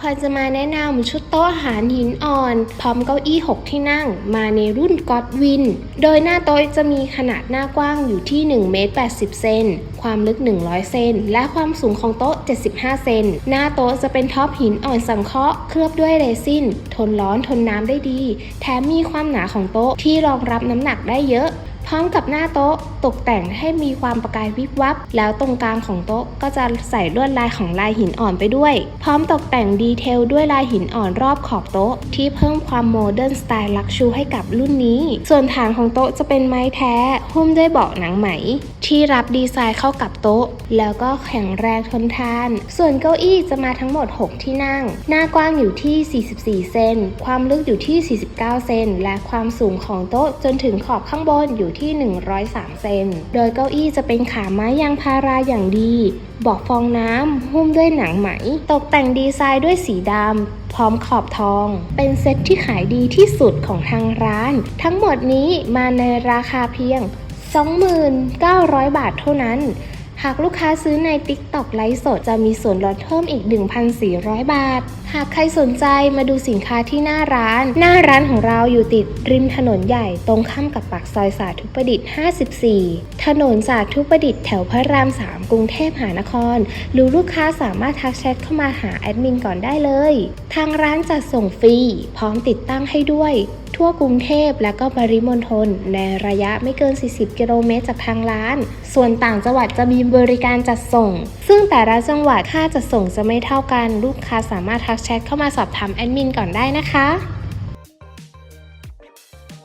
พลอยจะมาแนะนำชุดโต๊ะอาหารหินอ่อน พร้อมเก้าอี้ 6 ที่นั่ง มาในรุ่นก็อดวิน โดยหน้าโต๊ะจะมีขนาดหน้ากว้างอยู่ที่1เมตร80 เซน ความลึก 100 เซน และความสูงของโต๊ะ 75 เซน หน้าโต๊ะจะเป็นท็อปหินอ่อนสังเคราะห์ เคลือบด้วยเรซิน ทนร้อนทนน้ำได้ดี แถมมีความหนาของโต๊ะที่รองรับน้ำหนักได้เยอะ ร้อมกับหน้าโต๊ะตกแต่งให้มีความประกายวิบวับ แล้วตรงกลางของโต๊ะก็จะใส่ลวดลายของลายหินอ่อนไปด้วย พร้อมตกแต่งดีเทลด้วยลายหินอ่อนรอบขอบโต๊ะ ที่เพิ่มความโมเดิร์นสไตล์ลักชูให้กับรุ่นนี้ ส่วนฐานของโต๊ะจะเป็นไม้แท้หุ้มด้วยเบาะหนังไหม ที่รับดีไซน์เข้ากับโต๊ะ แล้วก็แข็งแรงทนทาน ส่วนเก้าอี้จะมาทั้งหมด 6 ที่นั่ง หน้ากว้างอยู่ที่ 44 เซน ความลึกอยู่ที่ 49 เซน และความสูงของโต๊ะจนถึงขอบข้างบนอยู่ที่ 103 เซน โดยเก้าอี้จะเป็นขาไม้ยางพาราอย่างดีบาะฟองน้ำหุ้มด้วยหนังไหม ตกแต่งดีไซน์ด้วยสีดำพร้อมขอบทอง เป็นเซ็ตที่ขายดีที่สุดของทางร้าน ทั้งหมดนี้มาในราคาเพียง 29,900 บาทเท่านั้น หากลูกค้าซื้อใน TikTok ไลฟ์สดจะมีส่วนลดเพิ่มอีก 1,400 บาท หากใครสนใจมาดูสินค้าที่หน้าร้าน หน้าร้านของเราอยู่ติดริมถนนใหญ่ตรงข้ามกับปากซอยสาธุประดิษฐ์ 54 ถนนสาธุประดิษฐ์แถวพระราม 3 กรุงเทพมหานคร หรือลูกค้าสามารถทักแชทเข้ามาหาแอดมินก่อนได้เลย ทางร้านจัดส่งฟรี พร้อมติดตั้งให้ด้วย ทั่วกรุงเทพและก็ปริมณฑลในระยะไม่เกิน 40 กิโลเมตรจากทางร้าน ส่วนต่างจังหวัดจะมีบริการจัดส่ง ซึ่งแต่ละจังหวัดค่าจัดส่งจะไม่เท่ากัน ลูกค้าสามารถทักแชทเข้ามาสอบถามแอดมินก่อนได้นะคะ